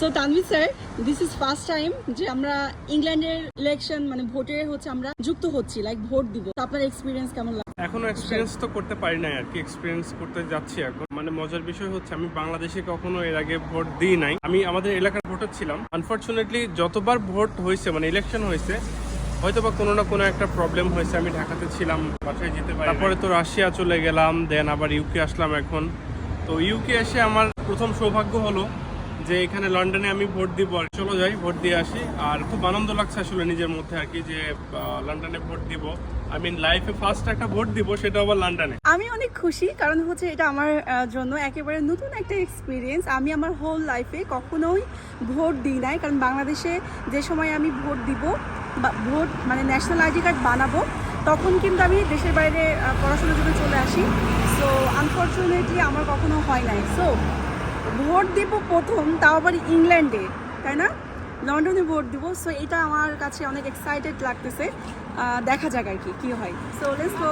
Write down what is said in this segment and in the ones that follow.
So Tanvi sir this is first time যে আমরা ইংল্যান্ডের ইলেকশন মানে ভোটে হচ্ছে আমরা যুক্ত হচ্ছি লাইক ভোট দিব। আপনার এক্সপিরিয়েন্স কেমন লাগে এখনও এক্সপিরিয়েন্স তো করতে পারি নাই আর কি এক্সপিরিয়েন্স করতে যাচ্ছি এখন। মানে মজার বিষয় হচ্ছে, আমি বাংলাদেশে কখনো এর আগে ভোট দিই নাই। আমি আমাদের এলাকার ভোটার ছিলাম। আনফর্চুনেটলি যতবার ভোট হয়েছে মানে ইলেকশন হয়েছে হয়তো বা কোনো না কোনো একটা প্রবলেম হয়েছে। আমি ঢাকাতে ছিলাম, বাসায় যেতে পারি তারপরে তো রাশিয়া চলে গেলাম দেন আবার ইউকে আসলাম এখন। তো ইউকে এসে আমার প্রথম সৌভাগ্য হলো যে এখানে লন্ডনে আমি ভোট দিব। চলো যাই, ভোট দিয়ে আসি। আর খুব আনন্দ লাগছে আসলে নিজের মধ্যে আর কি যে লন্ডনে ভোট দিব। আই মিন লাইফে ফার্স্ট একটা ভোট দিব, সেটা আবার লন্ডনে। আমি অনেক খুশি, কারণ হচ্ছে এটা আমার জন্য একেবারে নতুন একটা এক্সপিরিয়েন্স আমি আমার হোল লাইফে কখনোই ভোট দিই নাই, কারণ বাংলাদেশে যে সময় আমি ভোট দিব ভোট মানে ন্যাশনাল আইডি কার্ড বানাবো, তখন কিন্তু আমি দেশের বাইরে পড়াশোনার জন্য চলে আসি। সো আনফর্চুনেটলি আমার কখনো হয় নাই। সো ভোট দিব প্রথম তাও আবার ইংল্যান্ডে তাই না? লন্ডনে ভোট দিব। সো এটা আমার কাছে অনেক এক্সাইটেড লাগতেছে। দেখা যাক আর কি কী হয়। So let's go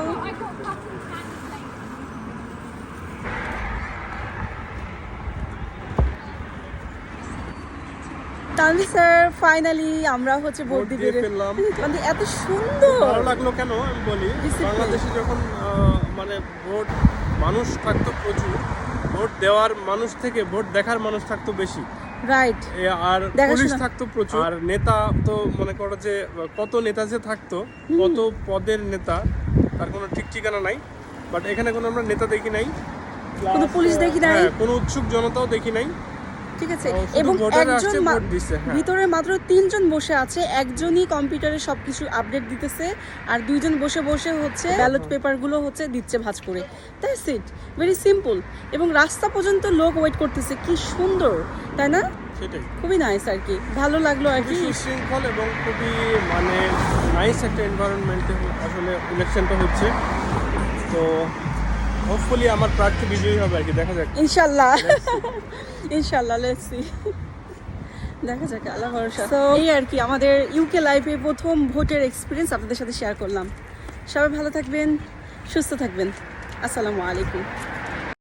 sir finally আমরা হচ্ছে ভোট দিয়ে ফেললাম। মানে এত সুন্দর। ভালো লাগল কেন? আমি বলি বাংলাদেশে যখন মানে ভোট মানুষ থাকতো প্রচুর ভোট দেওয়ার মানুষ থেকে ভোট দেখার মানুষ থাকতো বেশি। রাইট আর পুলিশ থাকতো প্রচুর। আর নেতা তো মনে করো যে কত নেতা যে থাকতো কত পদের নেতা তার কোনো ঠিক ঠিকানা নাই। বাট এখানে কোনো আমরা নেতা দেখি নাই। কোনো পুলিশ দেখি নাই। হ্যাঁ, কোনো উৎসুক জনতাও দেখি নাই। ঠিক আছে? এবং একজন হ্যাঁ। ভিতরে মাত্র তিনজন বসে আছে একজনই কম্পিউটারে সবকিছু আপডেট দিতেছে আর দুইজন বসে বসে হচ্ছে ব্যালট পেপারগুলো হচ্ছে দিচ্ছে ভাঁজ করে। দ্যাটস ইট ভেরি সিম্পল এবং রাস্তা পর্যন্ত লোক ওয়েট করতেছে কি সুন্দর তাই না? সেটাই। খুবই নাইস আর কি। ভালো লাগল আর কি। খুবই এবং খুবই মানে নাইস একটা এনভায়রনমেন্টে আসলে ইলেকশনটা হচ্ছে। তো হোপফুলি আমার প্রার্থী বিজয়ী হবে আর কি দেখা যাক। ইনশাল্লাহ। ইনশাল্লাহ লেটস সি দেখা যাক আল্লাহ ভরসা। তো এই আর কি আমাদের ইউকে লাইফে প্রথম ভোটের এক্সপিরিয়েন্স আপনাদের সাথে শেয়ার করলাম। সবাই ভালো থাকবেন সুস্থ থাকবেন। আসসালামু আলাইকুম।